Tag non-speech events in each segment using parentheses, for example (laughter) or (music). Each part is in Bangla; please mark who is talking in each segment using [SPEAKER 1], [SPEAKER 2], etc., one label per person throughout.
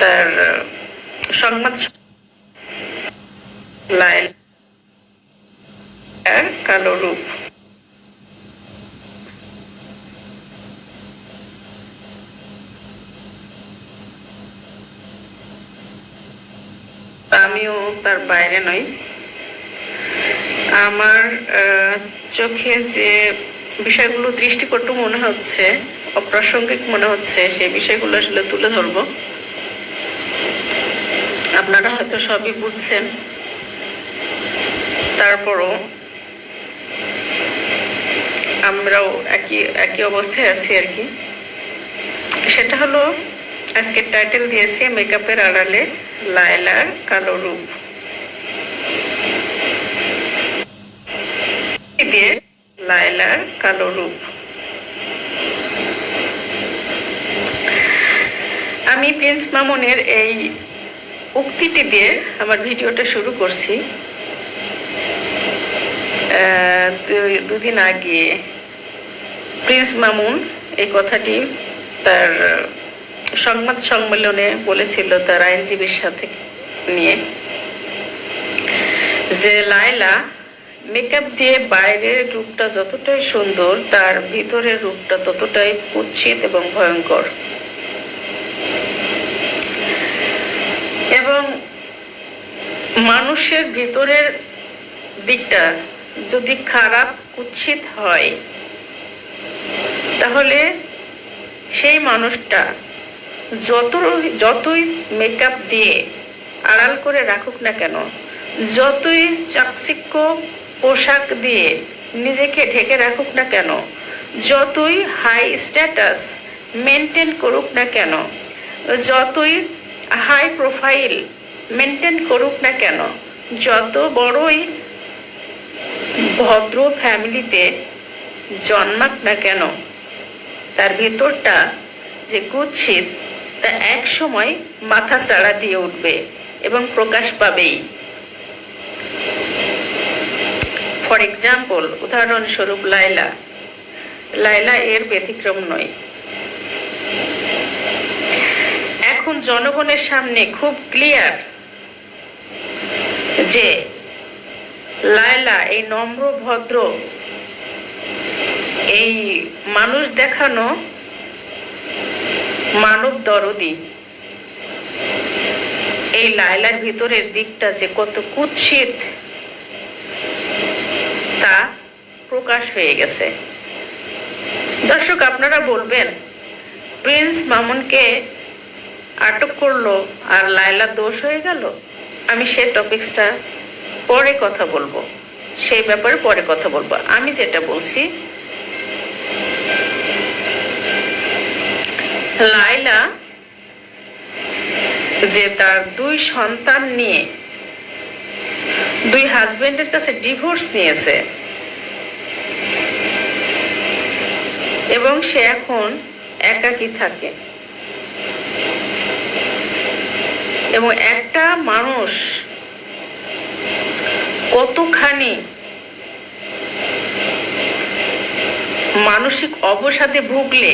[SPEAKER 1] তার সংবাদ কালো রূপ। আমিও তার বাইরে নই। আমার চোখে যে বিষয়গুলো দৃষ্টিকটু মনে হচ্ছে, অপ্রাসঙ্গিক মনে হচ্ছে, সেই বিষয়গুলো আসলে তুলে ধরবো। আপনারা হয়তো সবই বুঝছেন। তারপরও আমরাও একই একই অবস্থায় আছি আর কি। সেটা হলো, আজকে টাইটেল দিয়েছি মেকআপের আড়ালে লায়লার কালো রূপ। দিয়ে লায়লার কালো রূপ। আমি প্রিন্স মামুনের এই উক্তিটি দিয়ে আমার ভিডিওটা শুরু করছি। দুদিন আগে প্রিন্স মামুন এই কথাটি তার সংবাদ সম্মেলনে বলেছিল তার আইনজীবীর সাথে নিয়ে যে লায়লা মেকআপ দিয়ে বাইরের রূপটা যতটাই সুন্দর, তার ভিতরের রূপটা ততটাই কুৎসিত এবং ভয়ঙ্কর। এবং মানুষের ভিতরের দিকটা যদি খারাপ কুৎসিত হয়, তাহলে সেই মানুষটা যত যতই মেকআপ দিয়ে আড়াল করে রাখুক না কেন, যতই চাকচিক্য পোশাক দিয়ে নিজেকে ঢেকে রাখুক না কেন, যতই হাই স্ট্যাটাস মেনটেন করুক না কেন, যতই হাই প্রোফাইল মেনটেন করুক না কেন, যত বড়ই ভদ্র ফ্যামিলিতে জন্মাক না কেন, তার ভেতরটা যে কুৎসিত, তা এক সময় মাথা চাড়া দিয়ে উঠবে এবং প্রকাশ পাবেই। ফর এক্সাম্পল উদাহরণস্বরূপ লাইলা লাইলা এর ব্যতিক্রম নয়। এখন জনগণের সামনে খুব ক্লিয়ার যে লায়লা, এই নম্র, ভদ্র, এই মানুষ দেখানো মানব দরদি। এই লায়লার ভিতরের দিকটা যে কত কুৎসিত, তা প্রকাশ হয়ে গেছে। দর্শক, আপনারা বলবেন, প্রিন্স মামুনকে আটক করল আর লায়লা দোষ হয়ে গেল। আমি সে টপিক্সটা পরে কথা বলব। সেই ব্যাপারে পরে কথা বলব। আমি যেটা বলছি লাইলা যে তার দুই সন্তান নিয়ে দুই হাজবেন্ডের কাছে ডিভোর্স নিয়েছে এবং সে এখন একাকী থাকে। এবং একটা মানুষ কতখানি মানসিক অবসাদে ভুগলে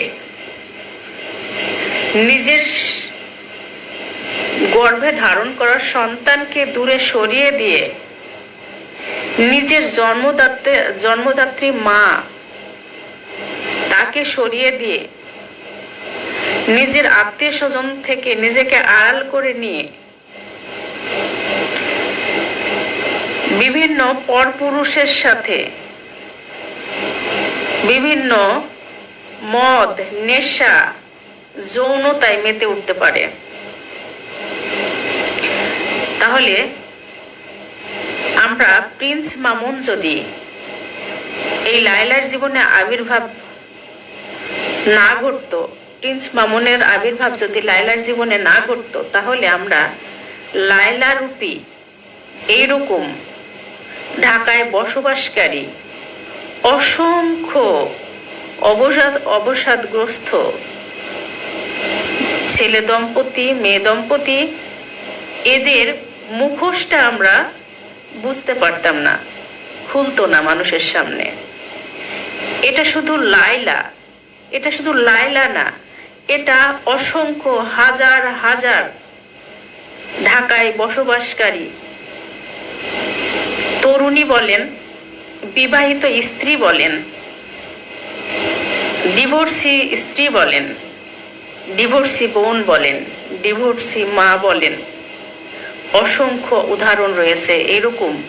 [SPEAKER 1] নিজের গর্ভে ধারণ করা সন্তানকে দূরে সরিয়ে দিয়ে নিজের জন্মদাত্রী জন্মদাত্রী মা তাকে সরিয়ে দিয়ে নিজের আত্মীয় স্বজন থেকে নিজেকে আড়াল করে নিয়ে বিভিন্ন পরপুরুষের সাথে বিভিন্ন মদ, নেশা, যৌনতায় মেতে উঠতে পারে। তাহলে আমরা প্রিন্স মামুন যদি এই লায়লার জীবনে আবির্ভাব না ঘটতো প্রিন্স মামুনের আবির্ভাব যদি লায়লার জীবনে না ঘটতো, তাহলে আমরা লায়লা রূপী এইরকম ঢাকায় বসবাসকারী অসংখ্য অবসাদ, অবসাদগ্রস্ত ছেলে দম্পতি, মেয়ে দম্পতি, এদের মুখোশটা আমরা বুঝতে পারতাম না। খুলতো না মানুষের সামনে। এটা শুধু লাইলা এটা শুধু লাইলা না এটা অসংখ্য হাজার হাজার ঢাকায় বসবাসকারী। তরুণী বলেন, বিবাহিত স্ত্রী বলেন, ডিভোর্সি স্ত্রী বলেন, ডিভোর্সি বোন বলেন, ডিভোর্সি মা বলেন। অসংখ্য উদাহরণ রয়েছে এরকম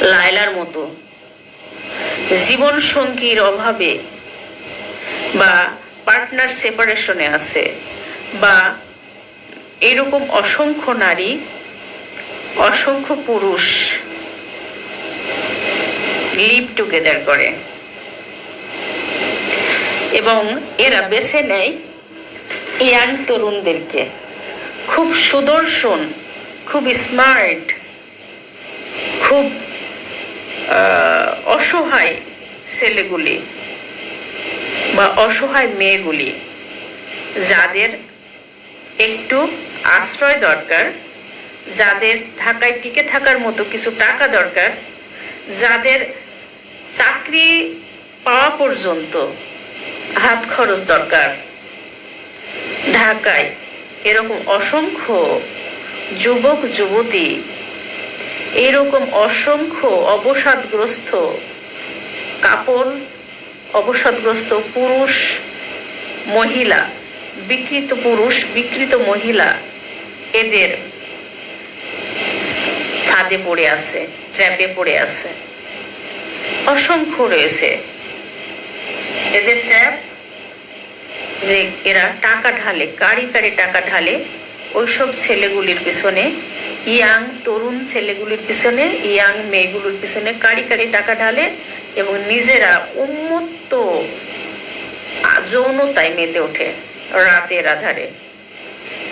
[SPEAKER 1] লায়লার মতো। জীবন সঙ্গীর অভাবে বা পার্টনার সেপারেশনে আছে বা এরকম অসংখ্য নারী, অসংখ্য পুরুষ লিভ টুগেদার করে। এবং এরা বেছে নেয় ইয়াং তরুণদেরকে। খুব সুদর্শন, খুব স্মার্ট খুব অসহায় ছেলেগুলি। বা অসহায় মেয়েগুলি, যাদের একটু আশ্রয় দরকার, যাদের ঢাকায় টিকে থাকার মতো কিছু টাকা দরকার, যাদের চাকরি পাওয়া পর্যন্ত হাত খরচ দরকার। ঢাকায় এরকম অসংখ্য যুবক, যুবতী, এরকম অসংখ্য অবসাদগ্রস্ত কাপল অবসাদগ্রস্ত পুরুষ, মহিলা, বিকৃত পুরুষ, বিকৃত মহিলা এদের ফাঁদে পড়ে আছে, ট্র্যাপে পড়ে আছে। অসংখ্য রয়েছে। এদের ট্র্যাপ যে এরা টাকা ঢালে কারি কারি টাকা ঢালে, ওইসব ছেলেগুলির পিছনে, ইয়াং তরুণ ছেলেগুলির পিছনে, ইয়াং মেয়েগুলির পিছনে কারি কারি টাকা ঢালে এবং নিজেরা উন্মুক্ত যৌনতায় মেতে ওঠে রাতের আধারে।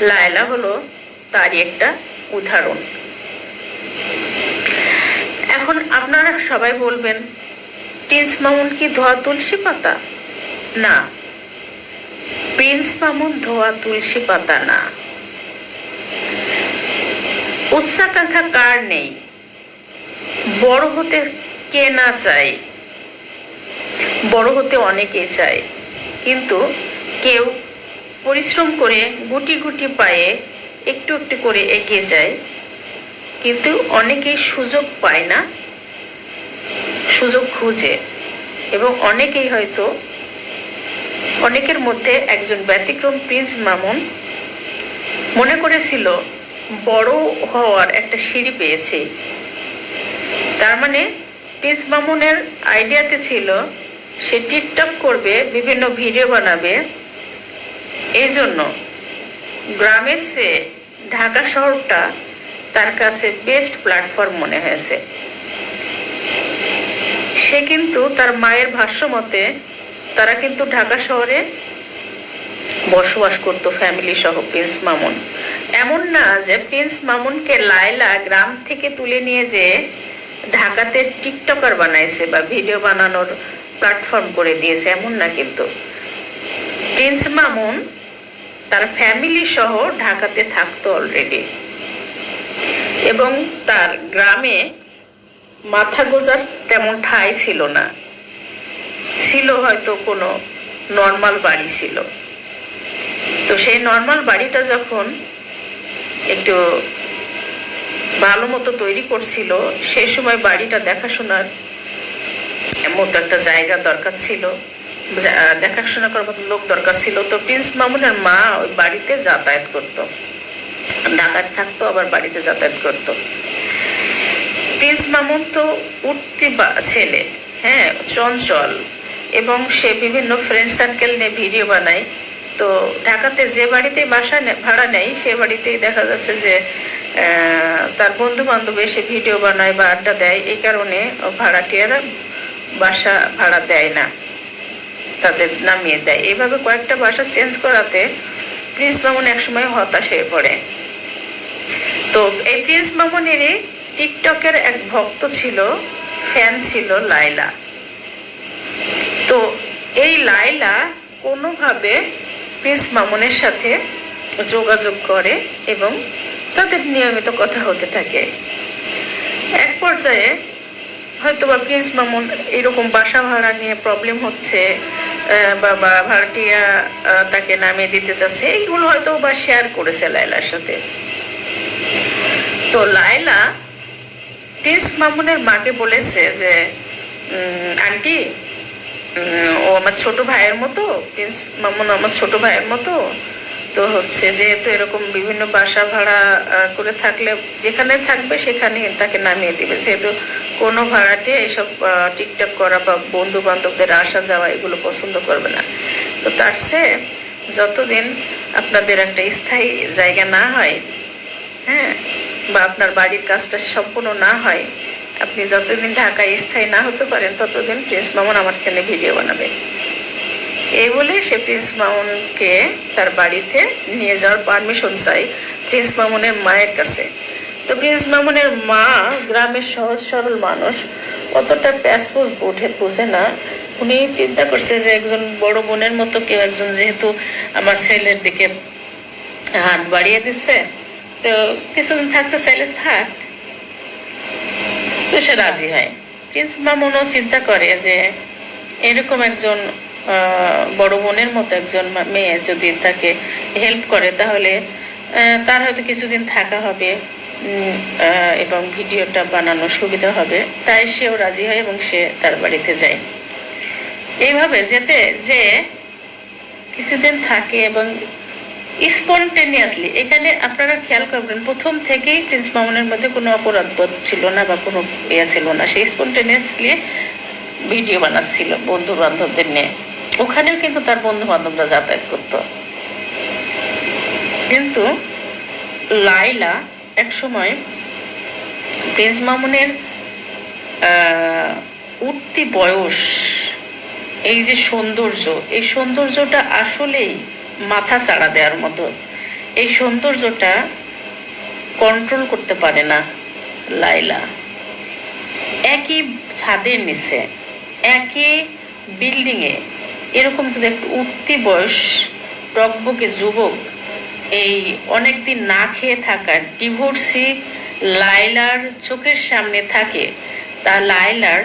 [SPEAKER 1] লায়লা হলো তারই একটা উদাহরণ। এখন আপনারা সবাই বলবেন, প্রিন্স মামুন কি ধোয়া তুলসী পাতা? না। প্রিন্স মামুন ধোয়া তুলসী পাতা না। উচ্চাকাঙ্ক্ষা কার নেই? বড় হতে কে না চায়? বড় হতে অনেকে চায়। কিন্তু কেউ পরিশ্রম করে গুটি গুটি পায়ে একটু একটু করে এগিয়ে যায়। কিন্তু অনেকেই সুযোগ পায় না, সুযোগ খুঁজে। এবং অনেকেই হয়তো অনেকের মধ্যে একজন ব্যতিক্রম প্রিন্স মামুন মনে করেছিল, বড় হওয়ার একটা সিঁড়ি পেয়েছে। তার মানে প্রিন্স মামুনের আইডিয়াতে ছিল সে টিকটক করবে, বিভিন্ন ভিডিও বানাবে। এই জন্য গ্রামের চেয়ে ঢাকা শহরটা তার কাছে বেস্ট প্ল্যাটফর্ম মনে হয়েছে। সে কিন্তু তার মায়ের ভাষ্য মতে তারা কিন্তু ঢাকা শহরে বসবাস করত ফ্যামিলি সহ প্রিন্স মামুন। এমন না যে প্রিন্স মামুনকে লায়লা গ্রাম থেকে তুলে নিয়ে যে ঢাকাতে টিকটকার বানাইছে বা ভিডিও বানানোর প্ল্যাটফর্ম করে দিয়েছে, এমন না কিন্তু। প্রিন্স মামুন তার ফ্যামিলি সহ ঢাকাতে থাকতো অলরেডি এবং তার গ্রামে মাথা গোজার তেমন ঠাঁই ছিল না। ছিল হয়তো কোনো নর্মাল বাড়ি ছিল। তো সেই নর্মাল বাড়িটা যখন একটু ভালো মতো তৈরি করছিল, সেই সময় বাড়িটা দেখাশোনার মতো একটা জায়গা দরকার ছিল। দেখাশোনা করার মতো লোক দরকার ছিল। তো প্রিন্স মামুনের মা ওই বাড়িতে যাতায়াত করতো। ঢাকায় থাকতো, আবার বাড়িতে যাতায়াত করতো। প্রিন্স মামুন তো উঠতি ছেলে হ্যাঁ চঞ্চল। এবং সে বিভিন্ন ফ্রেন্ড সার্কেল নিয়ে ভিডিও বানায়। তো ঢাকাতে যে বাড়িতে বাসা ভাড়া নেয়, সে বাড়িতেই দেখা যাচ্ছে যে তার বন্ধু বান্ধব এসে ভিডিও বানায় বা আড্ডা দেয়। এই কারণে ভাড়াটিয়ারা বাসা ভাড়া দেয় না, তাদের নামিয়ে দেয়। এভাবে কয়েকটা বাসা চেঞ্জ করাতে প্রিন্স মামুন একসময় হতাশ হয়ে পড়ে। তো এই প্রিন্স মামুনেরই টিকটকের এক ভক্ত ছিল ফ্যান ছিল লাইলা তো এই লাইলা কোনোভাবে প্রিন্স মামুনের সাথে যোগাযোগ করে এবং তাদের নিয়মিত কথা হতে থাকে। এক পর্যায়ে হয়তো বা প্রিন্স মামুন, এরকম বাসা ভাড়া নিয়ে প্রবলেম হচ্ছে বা ভাড়াটিয়া তাকে নামিয়ে দিতে চাচ্ছে, এইগুলো হয়তো বা শেয়ার করেছে লাইলার সাথে। তো লাইলা প্রিন্স মামুনের মাকে বলেছে যে আন্টি ও আমার ছোট ভাইয়ের মতো প্রিন্স মামুন আমার ছোট ভাইয়ের মতো তো হচ্ছে যেহেতু এরকম বিভিন্ন বাসা ভাড়া করে থাকলে, যেখানে থাকবে সেখানে তাকে নামিয়ে দিবে। যেহেতু কোনো ভাড়াটে এসব টিকটক করা বা বন্ধু বান্ধবদের আসা যাওয়া এগুলো পছন্দ করবে না। তো তার চেয়ে যতদিন আপনাদের একটা স্থায়ী জায়গা না হয় হ্যাঁ বা আপনার বাড়ির কাজটা সম্পূর্ণ না হয়, আপনি যতদিন ঢাকায় স্থায়ী না হতে পারেন, ততদিন প্রিন্স মামুন আমার ভিডিও বানাবে। এই বলে সে প্রিন্স মামুনকে তার বাড়িতে নিয়ে যাওয়ার পারমিশন চাই প্রিন্স মামুনের মায়ের কাছে। তো প্রিন্স মামুনের মা গ্রামের সহজ সরল মানুষ, অতটা প্যাসপোজ বোঝে বোঝে না। উনি চিন্তা করছে যে একজন বড় বোনের মতো কেউ একজন যেহেতু আমার ছেলের দিকে হাত বাড়িয়ে দিচ্ছে, তো কিছুদিন থাকতে চাইলে থাক, তো সে রাজি হয়। প্রিন্স মামুনও চিন্তা করে যে এরকম একজন বড় বোনের মতো একজন মেয়ে যদি তাকে হেল্প করে, তাহলে তার হয়তো কিছুদিন থাকা হবে এবং ভিডিওটা বানানোর সুবিধা হবে। তাই সেও রাজি হয় এবং সে তার বাড়িতে যায়। এইভাবে যেতে, যে কিছুদিন থাকে এবং স্পন্টেনিয়াসলি এখানে আপনারা খেয়াল করবেন, প্রথম থেকেই প্রিন্স মামুনের মধ্যে কোনো অপরাধ বোধ ছিল না বা কোনো ইয়ে ছিল না। সে স্পন্টেনিয়াসলি ভিডিও বানাচ্ছিল বন্ধু বান্ধবদের নিয়ে। ওখানেও কিন্তু তার বন্ধু বান্ধবরা যাতায়াত করত। কিন্তু লাইলা এক সময় প্রিন্স মামুনের উঠতি বয়স, এই যে সৌন্দর্য, এই সৌন্দর্যটা আসলেই মাথা চাড়া দেওয়ার মতো। এই সৌন্দর্যটা কন্ট্রোল করতে পারে না লাইলা একই ছাদের নিচে, একই বিল্ডিংয়ে এরকম যদি একটু উঠতি বয়স টকবকে যুবক এই অনেকদিন না খেয়ে থাকা ডিভোর্সি লাইলার চোখের সামনে থাকে, তা লাইলার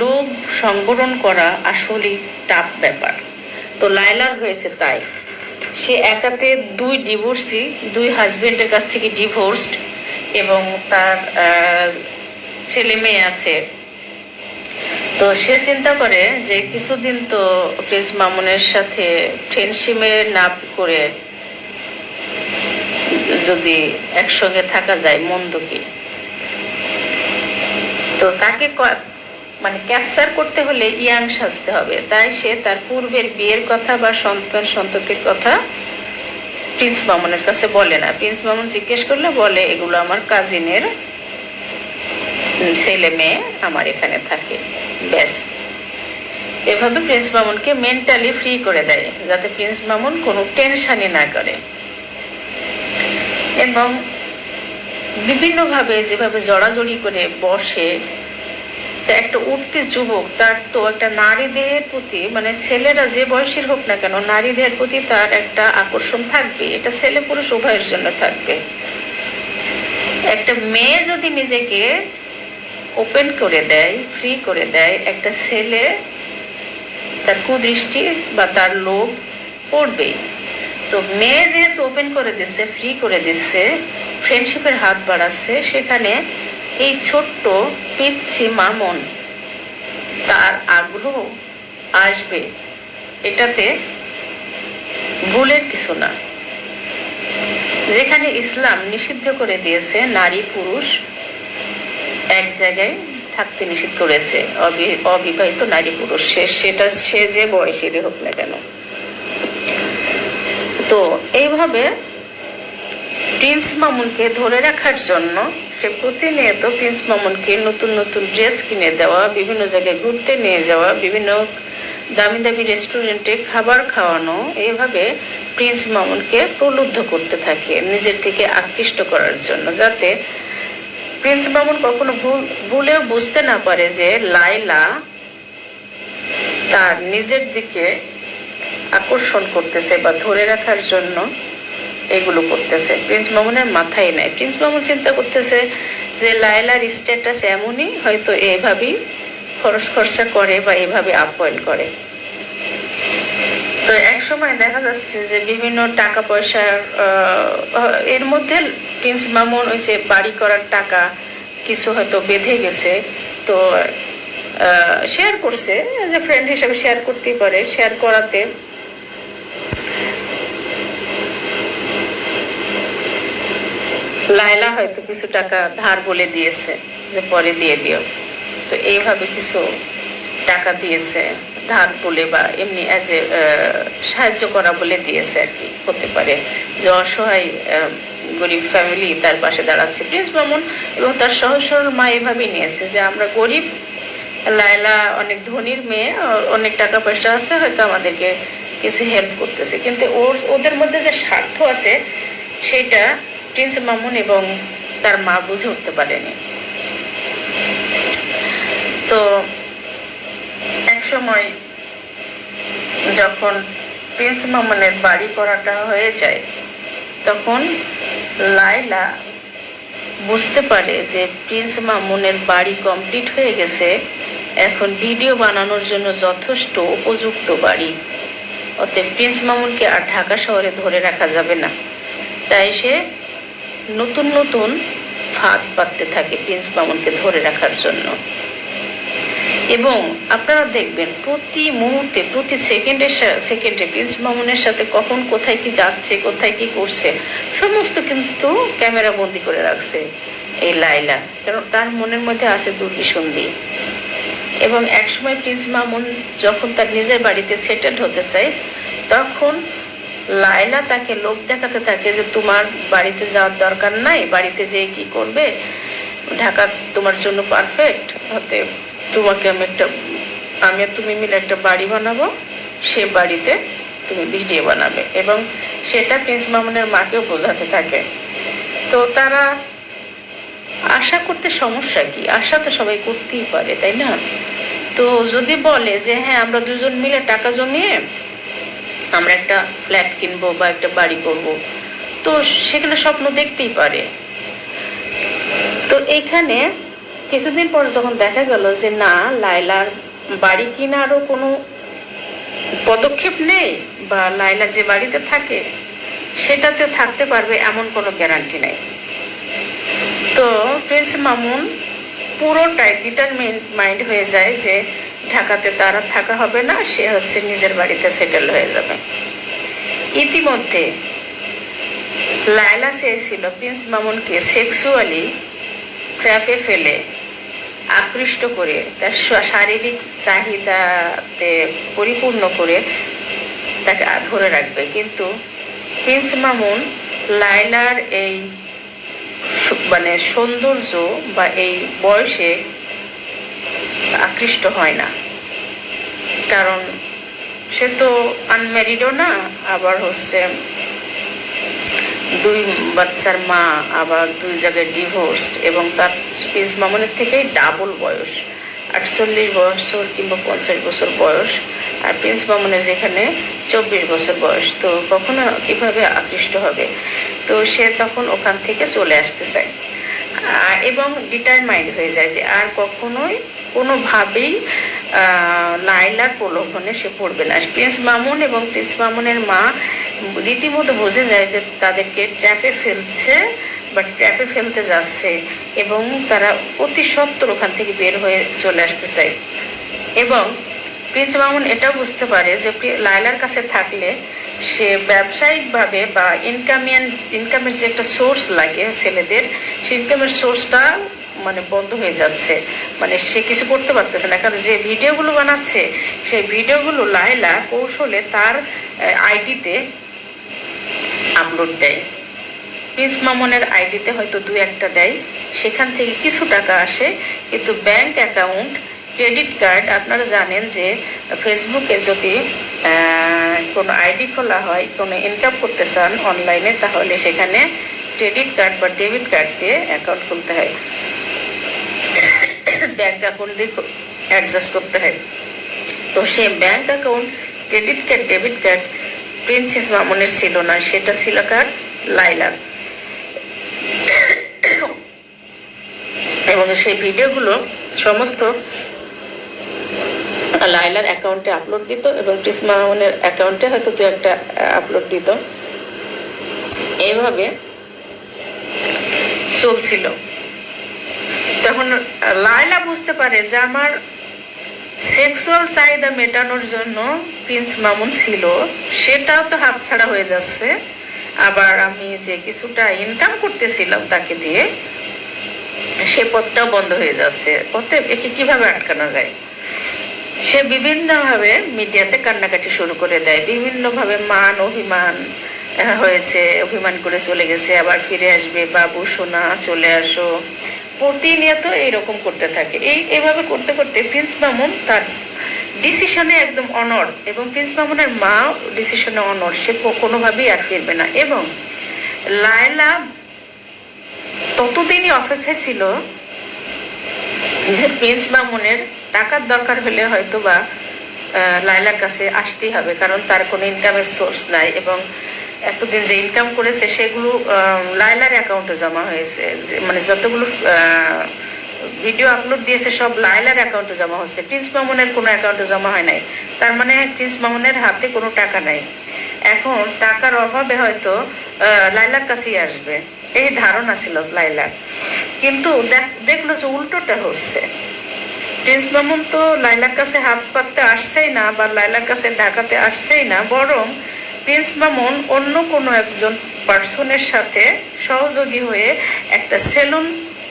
[SPEAKER 1] লোভ সংবরণ করা আসলেই টাফ ব্যাপার। তো লাইলার হয়েছে তাই। সে একাতে দুই ডিভোর্সি, দুই হাজবেন্ডের কাছ থেকে ডিভোর্সড এবং তার ছেলে মেয়ে আছে। তো সে চিন্তা করে যে কিছুদিন তো প্রিন্স মামুনের সাথে ফ্রেন্ডশিপে না করে যদি একসঙ্গে থাকা যায়, মন্দ কি? তো তাকে মানে ক্যাপচার করতে হলে ইয়াং সাজতে হবে। তাই সে তার পূর্বের বিয়ের কথা বা সন্তান সন্ততির কথা প্রিন্স মামুনের কাছে বলে না। প্রিন্স মামুন জিজ্ঞেস করলে বলে, এগুলো আমার কাজিনের ছেলে মেয়ে আমার এখানে থাকে। ব্যাস। এভাবে প্রিন্স মামুনকে মেন্টালি ফ্রি করে দেয়, যাতে প্রিন্স মামুন কোনো টেনশনই না করে। এবং বিভিন্নভাবে যেভাবে জড়াজড়ি করে বসে, তা একটা উঠতি যুবক, তার তো একটা নারী দেহের প্রতি মানে ছেলেরা যে বয়সের হোক না কেন নারী দেহের প্রতি তার একটা আকর্ষণ থাকবে। এটা ছেলে পুরুষ উভয়ের জন্য থাকবে। একটা মেয়ে যদি নিজেকে ওপেন করে দেয় ফ্রি করে দেয় একটা ছেলে তার কুদৃষ্টি বা তার লোভ পড়বেই। তো মেয়ে যেহেতু ওপেন করে দিচ্ছে ফ্রি করে দিচ্ছে ফ্রেন্ডশিপের হাত বাড়াচ্ছে, সেখানে এই ছোট্ট পিচ্ছি মামন তার আগ্রহ আসবে। এটাতে ভুলের কিছু না। যেখানে ইসলাম নিষিদ্ধ করে দিয়েছে নারী পুরুষ এক জায়গায় থাকতে নিষেধ করেছে। অবিবাহিত নারী পুরুষ। সে, সেটা, সে যে বয়সেরই হোক না কেন। তো এইভাবে প্রিন্স মামুনকে ধরে রাখার জন্য সে প্রতিনিয়ত প্রিন্স মামুনকে নতুন নতুন ড্রেস কিনে দেওয়া, বিভিন্ন জায়গায় ঘুরতে নিয়ে যাওয়া, বিভিন্ন দামি দামি রেস্টুরেন্টে খাবার খাওয়ানো, এইভাবে প্রিন্স মামুনকে প্রলুব্ধ করতে থাকে নিজের থেকে আকৃষ্ট করার জন্য, যাতে প্রিন্স মামুন কখনো ভুল, ভুলেও বুঝতে না পারে যে লাইলা তার নিজের দিকে আকর্ষণ করতেছে বা ধরে রাখার জন্য এগুলো করতেছে। প্রিন্স মামুনের মাথায় নাই। প্রিন্স মামুন চিন্তা করতেছে যে লায়লার স্ট্যাটাস এমনই, হয়তো এভাবেই খরচ খরচা করে বা এভাবে আপ্যায়ন করে। তো এক সময় দেখা যাচ্ছে যে বিভিন্ন টাকা পয়সার এর মধ্যে প্রিন্স মামুন ওই যে বাড়ি করার টাকা কিছু হয়তো বেঁধে গেছে, তো শেয়ার করছে যে ফ্রেন্ড হিসেবে শেয়ার করতেই পারে শেয়ার করাতে। লায়লা হয়তো কিছু টাকা ধার বলে দিয়েছে, যে পরে দিয়ে দিও। তো এইভাবে কিছু টাকা দিয়েছে। ধার বলে বা এমনি অ্যাজ এ সাহায্য করা বলে দিয়েছে আর কি, হতে পারে। যে অসহায় গরিব ফ্যামিলি তার পাশে দাঁড়াচ্ছে। প্রিন্স মামুন এবং তার সহজ সরল মা এভাবেই নিয়েছে যে আমরা গরিব, লায়লা অনেক ধনীর মেয়ে, অনেক টাকা পয়সা আছে, হয়তো আমাদেরকে কিছু হেল্প করতেছে। কিন্তু ওর, ওদের মধ্যে যে স্বার্থ আছে, সেটা প্রিন্স মামুন এবং তার মা বুঝে উঠতে পারেনি। তো সময় যখন প্রিন্স মামুনের বাড়ি করাটা হয়ে যায়, তখন লায়লা বুঝতে পারে যে প্রিন্স মামুনের বাড়ি কমপ্লিট হয়ে গেছে। এখন ভিডিও বানানোর জন্য যথেষ্ট উপযুক্ত বাড়ি। অতএব প্রিন্স মামুনকে আর ঢাকা শহরে ধরে রাখা যাবে না। তাই সে নতুন নতুন ফাঁদ পাততে থাকে প্রিন্স মামুনকে ধরে রাখার জন্য। এবং আপনারা দেখবেন প্রতি মুহূর্তে, প্রতি সেকেন্ডে সেকেন্ডে প্রিন্স মামুনের সাথে কখন কোথায় কি যাচ্ছে, কোথায় কি করছে, সমস্ত কিন্তু ক্যামেরা বন্দি করে রাখছে এই লাইলা কারণ তার মনের মধ্যে আছে দুর্বিসন্ধি এবং একসময় প্রিন্স মামুন যখন তার নিজের বাড়িতে সেটেল হতে চায়, তখন লায়লা তাকে লোক দেখাতে থাকে যে তোমার বাড়িতে যাওয়ার দরকার নাই, বাড়িতে যেয়ে কি করবে? ঢাকা তোমার জন্য পারফেক্ট হতে তোমাকে আমি একটা, আমি আর তুমি মিলে একটা বাড়ি বানাবো। সে বাড়িতে তুমি ভিডিও বানাবে এবং সেটা প্রিন্স মামুনের মাকেও বোঝাতে থাকে। তো তারা আশা করতে সমস্যা কি? আশা তো সবাই করতেই পারে, তাই না? তো যদি বলে যে হ্যাঁ আমরা দুজন মিলে টাকা জমিয়ে আমরা একটা ফ্ল্যাট কিনবো বা একটা বাড়ি করব। তো সেখানে স্বপ্ন দেখতেই পারে। তো এইখানে কিছুদিন পর যখন দেখা গেল যে না লাইলার বাড়ি কেনারও কোনো পদক্ষেপ নেই বা লাইলা যে বাড়িতে থাকে, সেটাতে থাকতে পারবে এমন কোনো গ্যারান্টি নাই। তো প্রিন্স মামুন পুরোটাই ডিটারমিন মাইন্ড হয়ে যায় যে ঢাকাতে তার থাকা হবে না, সে হচ্ছে নিজের বাড়িতে সেটেল হয়ে যাবে। ইতিমধ্যে লায়লা চেয়েছিল প্রিন্স মামুনকে সেক্সুয়ালি ট্র্যাপে ফেলে আকৃষ্ট করে, তার শারীরিক চাহিদাতে পরিপূর্ণ করে তাকে ধরে রাখবে। কিন্তু প্রিন্স মামুন লায়লার এই মানে সৌন্দর্য বা এই বয়সে আকৃষ্ট হয় না। কারণ সে তো আনম্যারিডও না, আবার হচ্ছে দুই বাচ্চার মা, আবার দুই জায়গায় ডিভোর্সড এবং তার প্রিন্স মামুনের থেকেই ডাবল বয়স। আটচল্লিশ বছর কিংবা পঞ্চাশ বছর বয়স। আর প্রিন্স মামুনের যেখানে চব্বিশ বছর বয়স। তো কখনো কীভাবে আকৃষ্ট হবে? তো সে তখন ওখান থেকে চলে আসতে চায় এবং ডিটারমাইন্ড হয়ে যায় যে আর কখনোই কোনোভাবেই আহ, লায়লার প্রলোভনে সে পড়বে না। প্রিন্স মামুন এবং প্রিন্স মামুনের মা রীতিমতো বোঝে যায় যে তাদেরকে ট্র্যাপে ফেলছে বা ট্র্যাপে ফেলতে যাচ্ছে এবং তারা অতি সত্তর ওখান থেকে বের হয়ে চলে আসতে চায়। এবং প্রিন্স মামুন এটাও বুঝতে পারে যে লায়লার কাছে থাকলে সে ব্যবসায়িকভাবে বা ইনকামিয়ান ইনকামের যে একটা সোর্স লাগে ছেলেদের সেই ইনকামের সোর্সটা মানে বন্ধ হয়ে যাচ্ছে। মানে সে কিছু করতে পারতেছে না। কারণ যে ভিডিওগুলো বানাচ্ছে, সেই ভিডিওগুলো লায়লা কৌশলে তার আইডিতে আপলোড দেয়। প্রিন্স মামুনের আইডিতে হয়তো দু একটা দেয়। সেখান থেকে কিছু টাকা আসে। কিন্তু ব্যাংক অ্যাকাউন্ট, ক্রেডিট কার্ড, আপনারা জানেন যে ফেসবুকে যদি কোনো আইডি খোলা হয়, কোনো ইনকাম করতে চান অনলাইনে তাহলে সেখানে ক্রেডিট কার্ড বা ডেবিট কার্ড দিয়ে অ্যাকাউন্ট খুলতে হয়। ব্যাংক অ্যাকাউন্ট দিয়ে অ্যাডজাস্ট করতে হয়। তো সে bank account credit card debit card princess মামুনের ছিল না, সেটা ছিল কার? লাইলার। এবং সেই ভিডিওগুলো সমস্ত লাইলার অ্যাকাউন্টে আপলোড দিত এবং প্রিন্স মামুনের অ্যাকাউন্টে হয়তো দু একটা আপলোড দিত। এইভাবে চলছিল। তখন লায়লা বুঝতে পারে যে আমার সেক্সুয়াল চাহিদা মেটানোর জন্য প্রিন্স মামুন ছিল, সেটাও তো হাতছাড়া হয়ে যাচ্ছে। আবার আমি যে কিছুটা ইনকাম করতেছিলাম তাকে দিয়ে, সে পথটাও বন্ধ হয়ে যাচ্ছে। অতএব একে কীভাবে আটকানো যায়? সে বিভিন্নভাবে মিডিয়াতে কান্নাকাটি শুরু করে দেয়। বিভিন্নভাবে মান, অভিমান হয়েছে, অভিমান করে চলে গেছে। আবার ফিরে আসবে, বাবু, সোনা, চলে আসো। প্রতিনিয়ত এইরকম করতে থাকে। এই এভাবে করতে করতে প্রিন্স মামুন তার ডিসিশনে একদম অনর এবং প্রিন্স মামুনের মা ডিসিশনে অনর সে কোনোভাবেই আর ফিরবে না। এবং লায়লা ততদিনই অপেক্ষায় ছিল যে প্রিন্স মামুনের টাকার দরকার হলে হয়তো বা লায়লার কাছে আসতেই হবে। কারণ তার কোনো ইনকামের সোর্স নাই এবং এতদিন যে ইনকাম করেছে সেগুলো আহ, লায়লার অ্যাকাউন্টে জমা হয়েছে। মানে যতগুলো ভিডিও আপলোড দিয়েছে সব লায়লার অ্যাকাউন্টে জমা হচ্ছে। প্রিন্স মামুনের কোনো অ্যাকাউন্টে জমা হয় নাই। তার মানে প্রিন্স মামুনের হাতে কোনো টাকা নাই। এখন টাকার অভাবে হয়তো আহ, লায়লার কাছেই আসবে। এই ধারণা ছিল লাইলার কিন্তু দেখ- দেখল যে উল্টোটা হচ্ছে। প্রিন্স মামুন তো লাইলার কাছে হাত পাততে আসছেই না বা লাইলার কাছে ঢাকাতে আসছেই না বরং প্রিন্স মামুন অন্য কোনো একজন পার্সনের সাথে সহযোগী হয়ে একটা সেলুন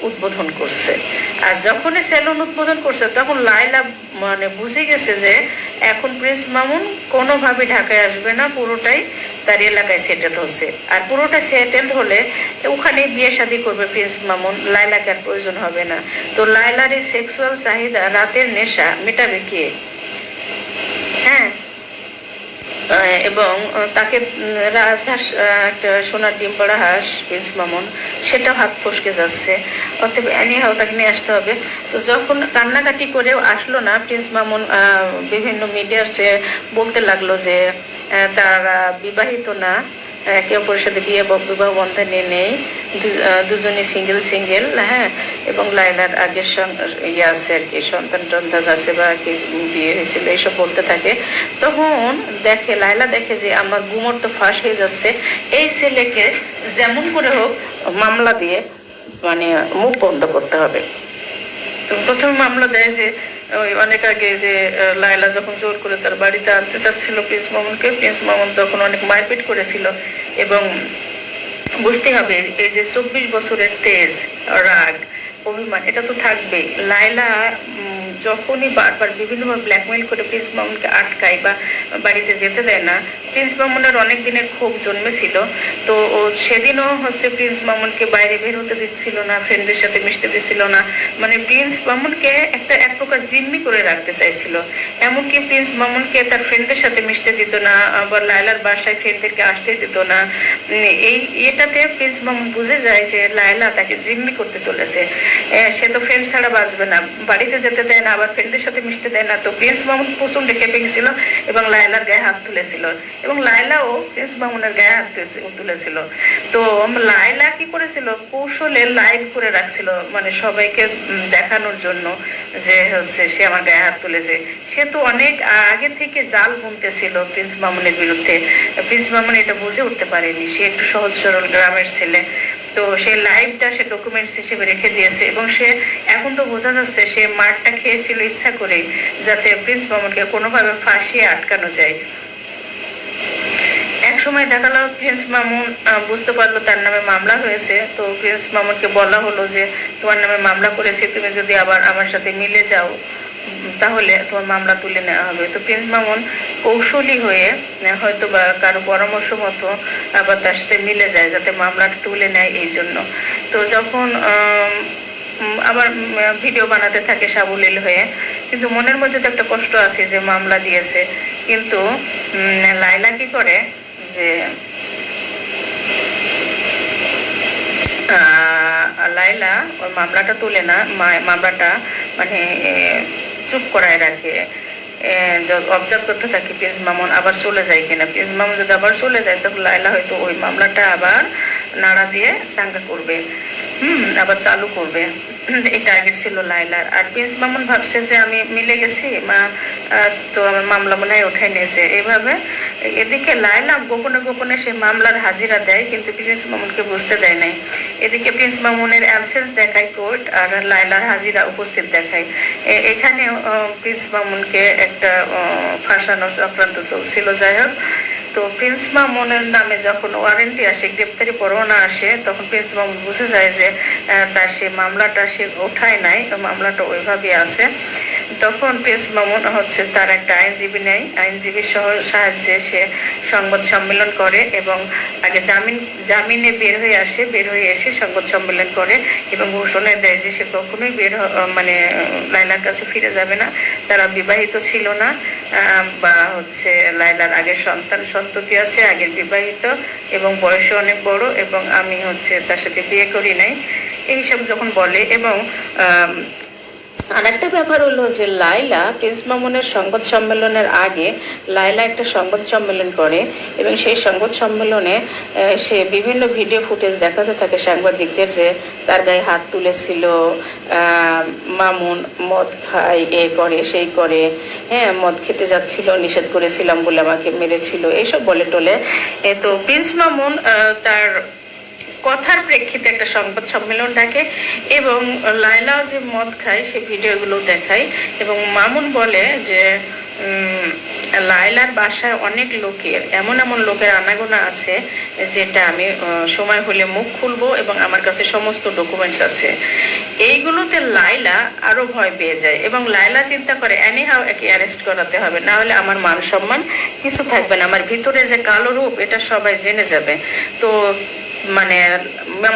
[SPEAKER 1] উদ্বোধন করছে। আর যখনই সেলুন উদ্বোধন করছে, তখন লাইলা মানে বুঝে গেছে যে এখন প্রিন্স মামুন কোনোভাবে ঢাকায় আসবে না, পুরোটাই তার এলাকায় সেটেল হচ্ছে। আর পুরোটা সেটেল হলে ওখানে বিয়ে শাদী করবে প্রিন্স মামুন লাইলাকে আর প্রয়োজন হবে না। তো লাইলার এই সেক্সুয়াল চাহিদা রাতের নেশা মেটাবে কে? হ্যাঁ এবং তাকে রাজহাঁস একটা সোনার ডিম পড়া হাঁস, প্রিন্স মামুন সেটা হাত ফসকে যাচ্ছে। অতএব এনিহাও তাকে নিয়ে আসতে হবে। তো যখন কান্নাকাটি করেও আসলো না, প্রিন্স মামুন বিভিন্ন মিডিয়ার বলতে লাগল যে তারা বিবাহিত না। একে অপরের সাথে বিয়ে বিবাহ বন্ধনে নেই। দু- আহ, দুজনই সিঙ্গেল সিঙ্গেল হ্যাঁ? এবং লাইলার আগের ইয়ে আছে আর কি সন্তান টন্তান আছে বা কি বিয়ে হয়েছিল এইসব বলতে থাকে। তখন দেখে লাইলা দেখে যে আমার গুমর তো ফাঁস হয়ে যাচ্ছে। এই ছেলেকে যেমন করে হোক মামলা দিয়ে মানে মুখ বন্ধ করতে হবে। প্রথমে মামলা দেয় যে ওই অনেক আগে যে লায়লা যখন জোর করে তার বাড়িতে আনতে চাচ্ছিল প্রিন্স মামুনকে, প্রিন্স মামুন তখন অনেক মারপিট করেছিল এবং বুঝতে হবে, এই যে চব্বিশ বছরের তেজ, রাগ অভিমান এটা তো থাকবেই। লায়লা উম, যখনই বারবার বিভিন্নভাবে ব্ল্যাকমেল করে প্রিন্স মামুনকে আটকায় বা বাড়িতে যেতে দেয় না প্রিন্স মামুনের অনেক দিনের ক্ষোভ জন্মেছিল। তো সেদিনও হচ্ছে প্রিন্স মামুনকে বাইরে বের হতে দিচ্ছিল না ফ্রেন্ডদের সাথে মিশতে দিচ্ছিল না। মানে প্রিন্স মামুনকে একটা এক প্রকার জিম্মি করে রাখতে চাইছিল। এমনকি প্রিন্স মামুনকে তার ফ্রেন্ডদের সাথে মিশতে দিত না আবার লায়লার বাসায় ফ্রেন্ডদেরকে আসতে দিত না। এই এটাতে প্রিন্স মামুন বুঝে যায় যে লায়লা তাকে জিম্মি করতে চলেছে। সে তো ফ্রেন্ড ছাড়া বাঁচবে না। বাড়িতে যেতে দেয় না, আবার ফ্রেন্ডের সাথে মিশতে দেয় না। তো প্রিন্স মামুন প্রচণ্ড খেপে গেছিল এবং লায়লার গায়ে হাত তুলেছিল। এবং লায়লাও প্রিন্স মামুনের গায়ে হাত তুলেছিল। তো লায়লা কি করেছিল? কৌশলে লাইভ করে রাখছিল মানে সবাইকে দেখানোর জন্য যে হচ্ছে সে আমার গায়ে হাত তুলেছে। সে তো অনেক আগে থেকে জাল বুনতেছিল প্রিন্স মামুনের বিরুদ্ধে। প্রিন্স মামুন এটা বুঝে উঠতে পারেনি। সে একটু সহজ সরল গ্রামের ছেলে। তো সে লাইভটা সে ডকুমেন্টস হিসেবে রেখে দিয়েছে এবং সে এখন তো বোঝা যাচ্ছে সে মারটা খেয়েছিল ইচ্ছা করে যাতে প্রিন্স মামুনকে কোনোভাবে ফাঁসিয়ে আটকানো যায়। এক সময় দেখা গেল প্রিন্স মামুন বুঝতে পারল তার নামে মামলা হয়েছে। তো প্রিন্স মামুনকে বলা হলো যে, তোমার নামে মামলা করেছি, তুমি যদি আবার আমার সাথে মিলে যাও তাহলে তোমার মামলা তুলে নেওয়া হবে। তো প্রিন্স মামুন কৌশলী হয়ে হয়তো বা কারও পরামর্শ মতো আবার তার সাথে মিলে যায় যাতে মামলাটা তুলে নেয় এই জন্য। তো যখন আবার ভিডিও বানাতে থাকে সাবলীল হয়ে, কিন্তু মনের মধ্যে তো একটা কষ্ট আছে যে মামলা দিয়েছে। কিন্তু লাইলা কি করে? যে লাইলা ওই মামলাটা তুলে না মামলাটা মানে চুপ করায় রাখে। অবজার্ভ করতে থাকে প্রিন্স মামুন আবার চলে যায় কিনা। প্রিন্স মামুন যদি আবার চলে যায়, তখন লাইলা হয়তো ওই মামলাটা আবার নাড়া দিয়ে সাঙ্গা করবে। হুম, আবার চালু করবে। (clears throat) এই টার্গেট ছিল লাইলার আর প্রিন্স মামুন ভাবছে যে আমি মিলে গেছি, মা তো আমার মামলা মনে হয় উঠাই নিয়েছে। এইভাবে এদিকে লাইলা গোপনে গোপনে সে মামলার হাজিরা দেয়, কিন্তু প্রিন্স মামুনকে বুঝতে দেয় নাই। এদিকে প্রিন্স মামুনের অ্যাবসেন্স দেখায় কোর্ট, আর লাইলার হাজিরা উপস্থিত দেখায়। এখানে প্রিন্স মামুনকে একটা ফাঁসানো চক্রান্ত চলছিল। যাই হোক তো প্রিন্স মামুনের নামে যখন ওয়ারেন্টি আসে গ্রেপ্তারি পরোয়ানা আসে তখন প্রিন্স মামুন বুঝে যায় যে তার সে মামলাটা সে ওঠায় নাই মামলাটা ওইভাবেই আছে। তখন প্রিন্স মামুন হচ্ছে তার একটা আইনজীবী নেয় আইনজীবীর সহ সাহায্যে সে সংবাদ সম্মেলন করে এবং আগে জামিন জামিনে বের হয়ে আসে বের হয়ে এসে সংবাদ সম্মেলন করে এবং ঘোষণা দেয় যে সে কখনোই বের মানে আহ, লাইলার কাছে ফিরে যাবে না তারা বিবাহিত ছিল না। বা হচ্ছে লাইলার আগের সন্তান সন্ততি আছে, আগের বিবাহিত, এবং বয়সে অনেক বড়, এবং আমি হচ্ছে তার সাথে বিয়ে করি নাই। এইসব যখন বলে এবং আম, আরেকটা ব্যাপার হলো যে লাইলা প্রিন্স মামুনের সংবাদ সম্মেলনের আগে লাইলা একটা সংবাদ সম্মেলন করে এবং সেই সংবাদ সম্মেলনে সে বিভিন্ন ভিডিও ফুটেজ দেখাতে থাকে সাংবাদিকদের যে তার গায়ে হাত তুলেছিল মামুন মদ খায় এ করে সেই করে হ্যাঁ মদ খেতে যাচ্ছিল নিষেধ করেছিলাম বলে আমাকে মেরেছিল এইসব বলে টলে। তো প্রিন্স মামুন তার কথার প্রেক্ষিতে একটা সংবাদ সম্মেলন ডাকে এবং লায়লাও যে মদ খায় সেই ভিডিওগুলো দেখায় এবং মামুন বলে যে লায়লার বাসায় অনেক লোকের, এমন এমন লোকের আনাগোনা আছে যেটা আমি সময় হলে মুখ খুলবো এবং আমার কাছে সমস্ত ডকুমেন্টস আছে। এইগুলোতে লাইলা আরও ভয় পেয়ে যায় এবং লাইলা চিন্তা করে এনি হাও একে অ্যারেস্ট করাতে হবে। না হলে আমার মান সম্মান কিছু থাকবে না। আমার ভিতরে যে কালো রূপ, এটা সবাই জেনে যাবে। তো মানে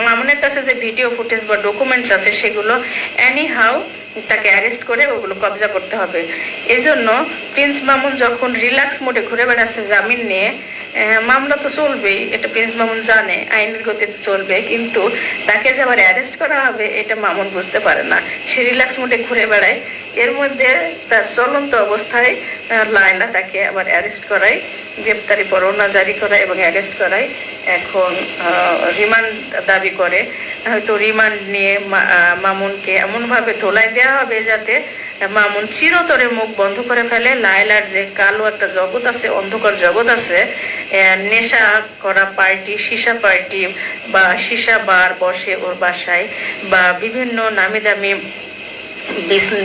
[SPEAKER 1] মামুনের কাছে যে ভিডিও ফুটেজ বা ডকুমেন্টস আছে, সেগুলো অ্যানি হাউ তাকে অ্যারেস্ট করে ওগুলো কবজা করতে হবে। এজন্য জন্য প্রিন্স মামুন যখন রিল্যাক্স মোডে ঘুরে বেড়াচ্ছে জামিন নিয়ে মামলা তো চলবেই, এটা প্রিন্স মামুন জানে, আইনের গতিতে চলবে, কিন্তু তাকে যে আবার অ্যারেস্ট করা হবে, এটা মামুন বুঝতে পারে না। সে রিল্যাক্স মোডে ঘুরে বেড়ায়। এর মধ্যে তার চলন্ত অবস্থায় লায়লা তাকে আবার অ্যারেস্ট করায়, গ্রেপ্তারি পরোয়ানা জারি করায় এবং অ্যারেস্ট করায়। এখন রিমান্ড দাবি করে। হয়তো রিমান্ড নিয়ে মামুনকে এমনভাবে ধোলাই দেওয়া হবে যাতে মামুন চিরতরে মুখ বন্ধ করে ফেলে, লায়লার যে কালো একটা জগৎ আছে, অন্ধকার জগৎ আছে নেশা করা পার্টি, সীসা পার্টি বা সীসা বার বসে ওর বাসায় বা বিভিন্ন নামি দামি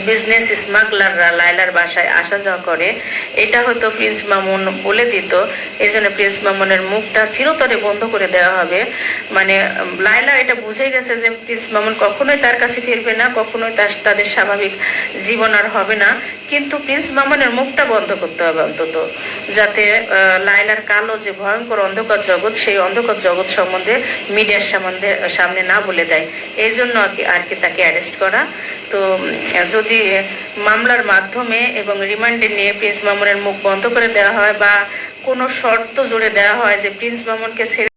[SPEAKER 1] বিজনেস স্মাগলাররা লাইলার বাসায় আসা যাওয়া করে। এটা হয়তো প্রিন্স মামুন বলে দিত। এই জন্য প্রিন্স মামুনের মুখটা চিরতরে বন্ধ করে দেওয়া হবে। মানে লাইলা এটা বুঝে গেছে যে প্রিন্স মামুন কখনোই তার কাছে ফিরবে না কখনোই তার তাদের স্বাভাবিক জীবন আর হবে না। কিন্তু প্রিন্স মামুনের মুখটা বন্ধ করতে হবে অন্তত যাতে আহ, লাইলার কালো যে ভয়ঙ্কর অন্ধকার জগৎ সেই অন্ধকার জগৎ সম্বন্ধে মিডিয়ার সম্বন্ধে সামনে না বলে দেয়। এই জন্য আর কি তাকে অ্যারেস্ট করা। তো যদি মামলার মাধ্যমে এবং রিমান্ডে নিয়ে প্রিন্স মামুনের মুখ বন্ধ করে দেওয়া হয় বা কোনো শর্ত জুড়ে দেওয়া হয় যে প্রিন্স মামুনকে ছেড়ে